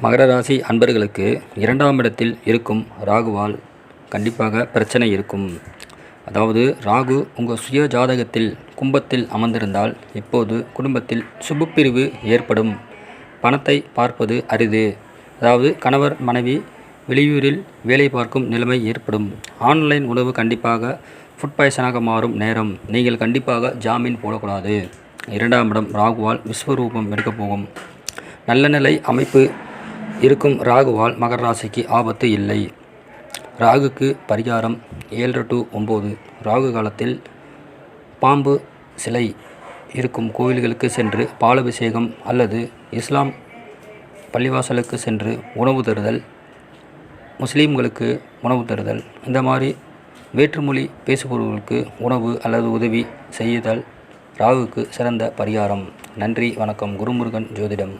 மகர ராசி அன்பர்களுக்கு இரண்டாம் இடத்தில் இருக்கும் ராகுவால் கண்டிப்பாக பிரச்சனை இருக்கும். அதாவது ராகு உங்கள் சுய ஜாதகத்தில் கும்பத்தில் அமர்ந்திருந்தால் இப்போது குடும்பத்தில் சுபப்பிரிவு ஏற்படும். பணத்தை பார்ப்பது அரிது. அதாவது கணவர் மனைவி வெளியூரில் வேலை பார்க்கும் நிலைமை ஏற்படும். ஆன்லைன் உணவு கண்டிப்பாக ஃபுட் பாய்சனாக மாறும் நேரம். நீங்கள் கண்டிப்பாக ஜாமீன் போடக்கூடாது. இரண்டாம் இடம் ராகுவால் விஸ்வரூபம் எடுக்கப் போகும். நல்ல நிலை அமைப்பு இருக்கும் ராகுவால் மகர ராசிக்கு ஆபத்து இல்லை. ராகுக்கு பரிகாரம் ஏழு டு ஒம்பது ராகு காலத்தில் பாம்பு சிலை இருக்கும் கோவில்களுக்கு சென்று பாலபிஷேகம் அல்லது இஸ்லாம் பள்ளிவாசலுக்கு சென்று உணவு தருதல் முஸ்லீம்களுக்கு உணவு தருதல். இந்த மாதிரி வேற்றுமொழி பேசுபவர்களுக்கு உணவு அல்லது உதவி செய்தல் ராகுக்கு சிறந்த பரிகாரம். நன்றி வணக்கம். குருமுருகன் ஜோதிடம்.